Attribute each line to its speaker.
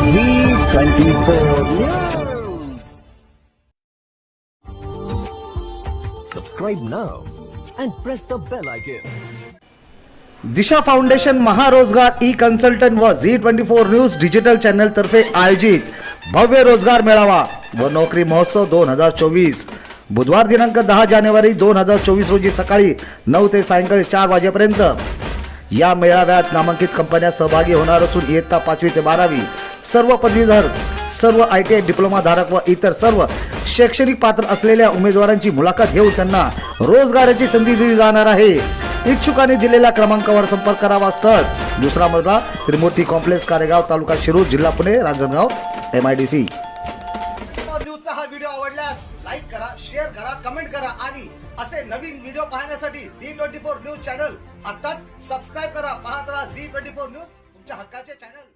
Speaker 1: Z24 Subscribe now and press the bell icon.
Speaker 2: Disha foundation महारोजगार E consultant व Zee twenty four news digital channel तर्फे आयोजित भव्य रोजगार मेळावा व नोकरी महोत्सव दोन हजार चोवीस बुधवार दिनांक दहा जानेवारी दोन हजार चोवीस रोजी सकाळी नऊ ते सायंकाळी चार वाजेपर्यंत या मेळाव्यात नामांकित कंपन्या सहभागी होणार असून इयत्ता पाचवी ते बारावी सर्व पदवीधर सर्व आय टी आय डिप्लोमा धारक व इतर सर्व शैक्षणिक पात्र असलेल्या उमेदवारांची मुलाखत घेऊन त्यांना रोजगाराची संधी दिली जाणार आहे. इच्छुकांनी दिलेल्या क्रमांकावर संपर्क करावा असतात. दुसरा मजला त्रिमूर्ती कॉम्प्लेक्स कारेगाव तालुका शिरूर जिल्हा Pune Ranjangaon M I D C
Speaker 3: न्यूजचा हा व्हिडिओ आवडल्यास लाईक करा शेअर करा कमेंट करा आणि असे नवीन व्हिडिओ पाहण्यासाठी Zee twenty four news channel आताच सबस्क्राईब करा. पाहत राहा झी ट्वेंटी फोर न्यूज तुमच्या हक्काचे चॅनल